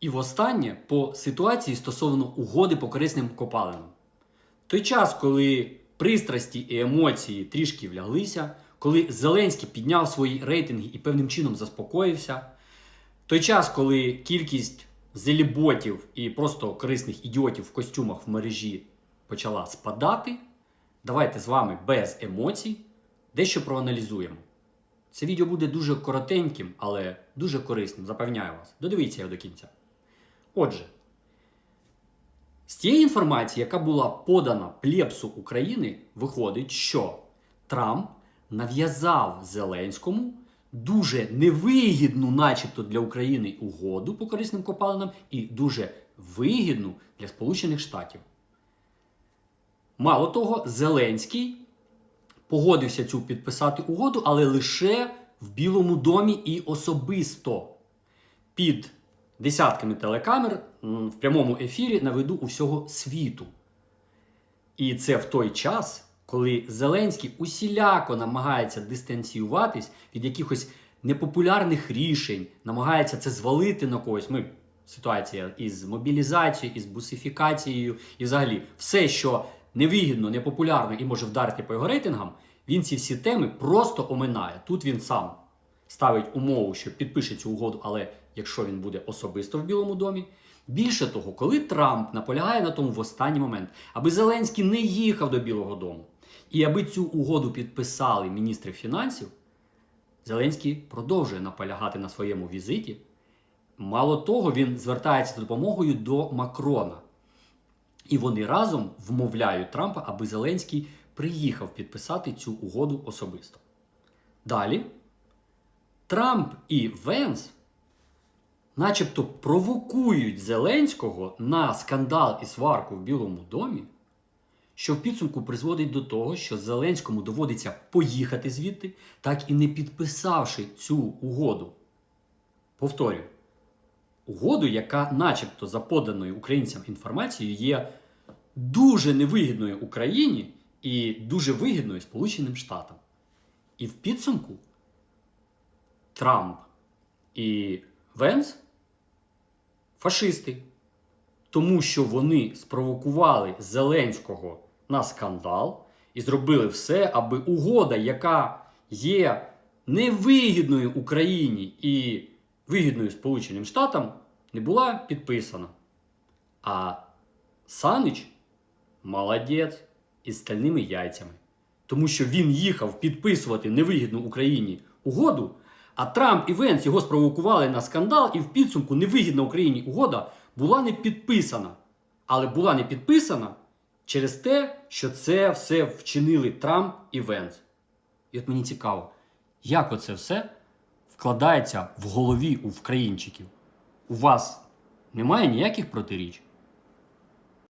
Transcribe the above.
І востаннє по ситуації стосовно угоди по корисним копалинам. Той час, коли пристрасті і емоції трішки вляглися, коли Зеленський підняв свої рейтинги і певним чином заспокоївся, той час, коли кількість зеліботів і просто корисних ідіотів в костюмах в мережі почала спадати, давайте з вами без емоцій дещо проаналізуємо. Це відео буде дуже коротеньким, але дуже корисним, запевняю вас. Додивіться його до кінця. Отже, з тієї інформації, яка була подана плєпсу України, виходить, що Трамп нав'язав Зеленському дуже невигідну, начебто для України, угоду по корисним копалинам і дуже вигідну для Сполучених Штатів. Мало того, Зеленський погодився цю підписати угоду, але лише в Білому домі і особисто під десятками телекамер в прямому ефірі на виду усього світу. І це в той час, коли Зеленський усіляко намагається дистанціюватись від якихось непопулярних рішень, намагається це звалити на когось. Ми ситуація із мобілізацією, із бусифікацією, і взагалі все, що невигідно, непопулярно і може вдарити по його рейтингам, він ці всі теми просто оминає. Тут він сам ставить умову, що підпише цю угоду, але якщо він буде особисто в Білому домі. Більше того, коли Трамп наполягає на тому в останній момент, аби Зеленський не їхав до Білого Дому, і аби цю угоду підписали міністри фінансів, Зеленський продовжує наполягати на своєму візиті. Мало того, він звертається з допомогою до Макрона. І вони разом вмовляють Трампа, аби Зеленський приїхав підписати цю угоду особисто. Далі Трамп і Венс начебто провокують Зеленського на скандал і сварку в Білому домі, що в підсумку призводить до того, що Зеленському доводиться поїхати звідти, так і не підписавши цю угоду. Повторюю, угоду, яка, начебто, за поданою українцям інформацією, є дуже невигідною Україні і дуже вигідною Сполученим Штатам. І в підсумку Трамп і Венс фашисти, тому що вони спровокували Зеленського на скандал і зробили все, аби угода, яка є невигідною Україні і вигідною Сполученим Штатам, не була підписана. А Санич молодець із стальними яйцями. Тому що він їхав підписувати невигідну Україні угоду, а Трамп і Венс його спровокували на скандал, і в підсумку невигідна Україні угода була не підписана. Але була не підписана через те, що це все вчинили Трамп і Венс. І от мені цікаво, як оце все вкладається в голові у вкраїнчиків. У вас немає ніяких протиріч.